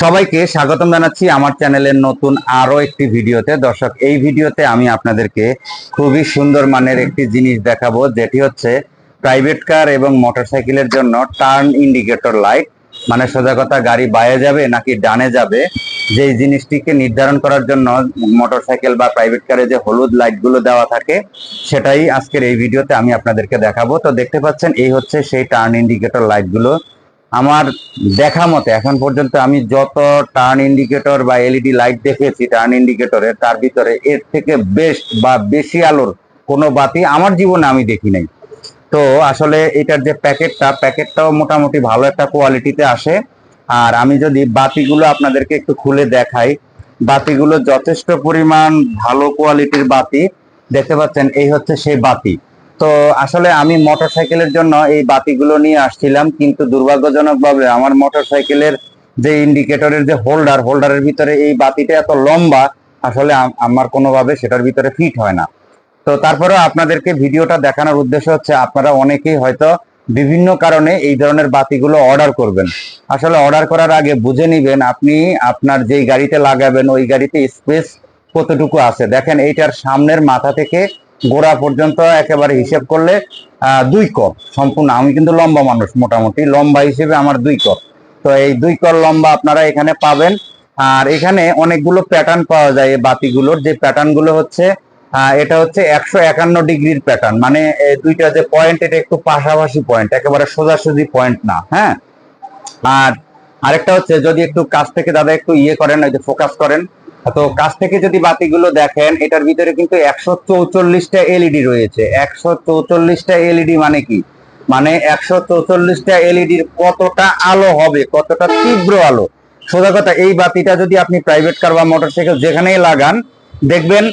সবাইকে স্বাগতম জানাচ্ছি আমার চ্যানেলের নতুন আরও একটি ভিডিওতে। দর্শক, এই ভিডিওতে আমি আপনাদেরকে খুবই সুন্দর মানের একটি জিনিস দেখাবো, যেটি হচ্ছে প্রাইভেট কার এবং মোটরসাইকেলের জন্য টার্ন ইন্ডিকেটর লাইট মানে সোজা কথা, গাড়ি বায়ে যাবে নাকি ডানে যাবে? যেই জিনিসটিকে নির্ধারণ করার জন্য মোটরসাইকেল বা প্রাইভেট কারে যে হলুদ লাইটগুলো দেওয়া থাকে, সেটাই আজকের এই ভিডিওতে আমি আপনাদেরকে দেখাবো। তো দেখতে পাচ্ছেন, এই হচ্ছে সেই টার্ন ইন্ডিকেটর লাইটগুলো আমার দেখা মতে, এখন পর্যন্ত আমি যত টার্ন ইন্ডিকেটর বা এলইডি লাইট দেখেছি টার্ন ইন্ডিকেটরের তার ভিতরে এর থেকে বেস্ট বা বেশি আলোর কোনো বাতি আমার জীবনে আমি দেখি নাই। তো আসলে এটার যে প্যাকেটটা প্যাকেটটাও মোটামুটি ভালো একটা কোয়ালিটিতে আসে। আর আমি যদি বাতিগুলো আপনাদেরকে একটু খুলে দেখাই, বাতিগুলো যথেষ্ট পরিমাণ ভালো কোয়ালিটির বাতি। দেখতে পাচ্ছেন, এই হচ্ছে সেই বাতি। তো আসলে আমি মোটরসাইকেলের জন্য এই বাতিগুলো নিয়ে আসছিলাম, কিন্তু দুর্ভাগ্যজনকভাবে আমার মোটরসাইকেলের যে ইন্ডিকেটরের যে হোল্ডার, হোল্ডারের ভিতরে এই বাতিটা এত লম্বা, আসলে আম- আমার কোনোভাবে সেটার ভিতরে ফিট হয় না। তো তারপরে আপনাদেরকে ভিডিওটা দেখানোর উদ্দেশ্য হচ্ছে, আপনারা অনেকেই হয়তো বিভিন্ন কারণে এই ধরনের বাতিগুলো অর্ডার করবেন। আসলে অর্ডার করার আগে বুঝে নিবেন, আপনি আপনার যেই গাড়িতে লাগাবেন, ওই গাড়িতে স্পেস কতটুকু আছে। দেখেন, এইটার সামনের মাথা থেকে গোড়া পর্যন্ত একেবারে হিসেব করলে দুই কর সম্পূর্ণ। আমি কিন্তু লম্বা মানুষ মোটামুটি, লম্বা হিসেবে আমার দুই কর। তো এই দুই কর লম্বা আপনারা এখানে পাবেন। আর এখানে অনেকগুলো প্যাটার্ন পাওয়া যায় এই বাতিগুলোর। যে প্যাটার্নগুলো হচ্ছে এটা হচ্ছে একশো একান্ন ডিগ্রির প্যাটার্ন মানে দুইটা যে পয়েন্ট এটা একটু পাশাপাশি পয়েন্ট একেবারে সোজাসুজি পয়েন্ট না হ্যাঁ? আর আরেকটা হচ্ছে, যদি একটু কাছ থেকে দাদা একটু ইয়ে করেন ফোকাস করেন তো কাছ থেকে যদি বাতিগুলো দেখেন, এটার ভিতরে কিন্তু একশো চৌচল্লিশটা এলইডি রয়েছে। একশো চৌচল্লিশটা এলইডি মানে কি? মানে একশো চৌচল্লিশটা এলইডির কতটা আলো হবে, কতটা তীব্র আলো? সোজা কথা, এই বাতিটা যদি আপনি প্রাইভেট কার বা মোটরসাইকেল যেখানেই লাগান, দেখবেন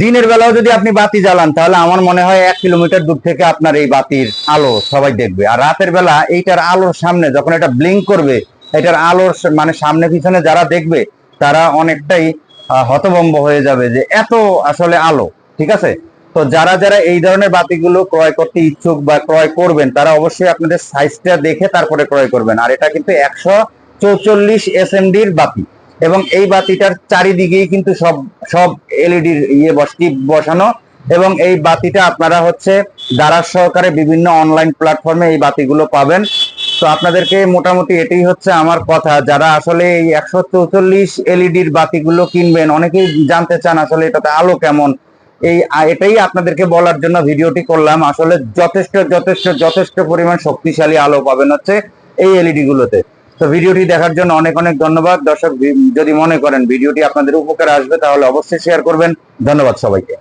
দিনের বেলাও যদি আপনি বাতি জ্বালান, তাহলে আমার মনে হয় এক কিলোমিটার দূর থেকে আপনার এই বাতির আলো সবাই দেখবে। আর রাতের বেলা এইটার আলোর সামনে যখন এটা ব্লিঙ্ক করবে, এটার আলোর মানে সামনে পিছনে যারা দেখবে তারা অনেকটাই হতভম্ব হয়ে যাবে যে এত আসলে আলো, ঠিক আছে? তো যারা যারা এই ধরনের বাতিগুলো ক্রয় করতে ইচ্ছুক বা ক্রয় করবেন, তারা অবশ্যই আপনাদের সাইজটা দেখে তারপরে ক্রয় করবেন। আর এটা কিন্তু একশো চৌচল্লিশ এসএমডির বাতি এবং এই বাতিটার চারিদিকেই কিন্তু সব সব এলইডির ইয়ে বসতি বসানো এবং এই বাতিটা আপনারা হচ্ছে দ্বারা সহকারে বিভিন্ন অনলাইন প্ল্যাটফর্মে এই বাতিগুলো পাবেন। তো আপনাদেরকে মোটামুটি এটাই হচ্ছে আমার কথা। যারা আসলে এই একশো চৌচল্লিশ এলইডির বাতিগুলো কিনবেন, অনেকেই জানতে চান আসলে এটাতে আলো কেমন। এই এটাই আপনাদেরকে বলার জন্য ভিডিওটি করলাম। আসলে যথেষ্ট যথেষ্ট যথেষ্ট পরিমাণ শক্তিশালী আলো পাবেন হচ্ছে এই এলইডি গুলোতে তো ভিডিওটি দেখার জন্য অনেক অনেক ধন্যবাদ। দর্শক, যদি মনে করেন ভিডিওটি আপনাদের উপকারে আসবে, তাহলে অবশ্যই শেয়ার করবেন। ধন্যবাদ সবাইকে।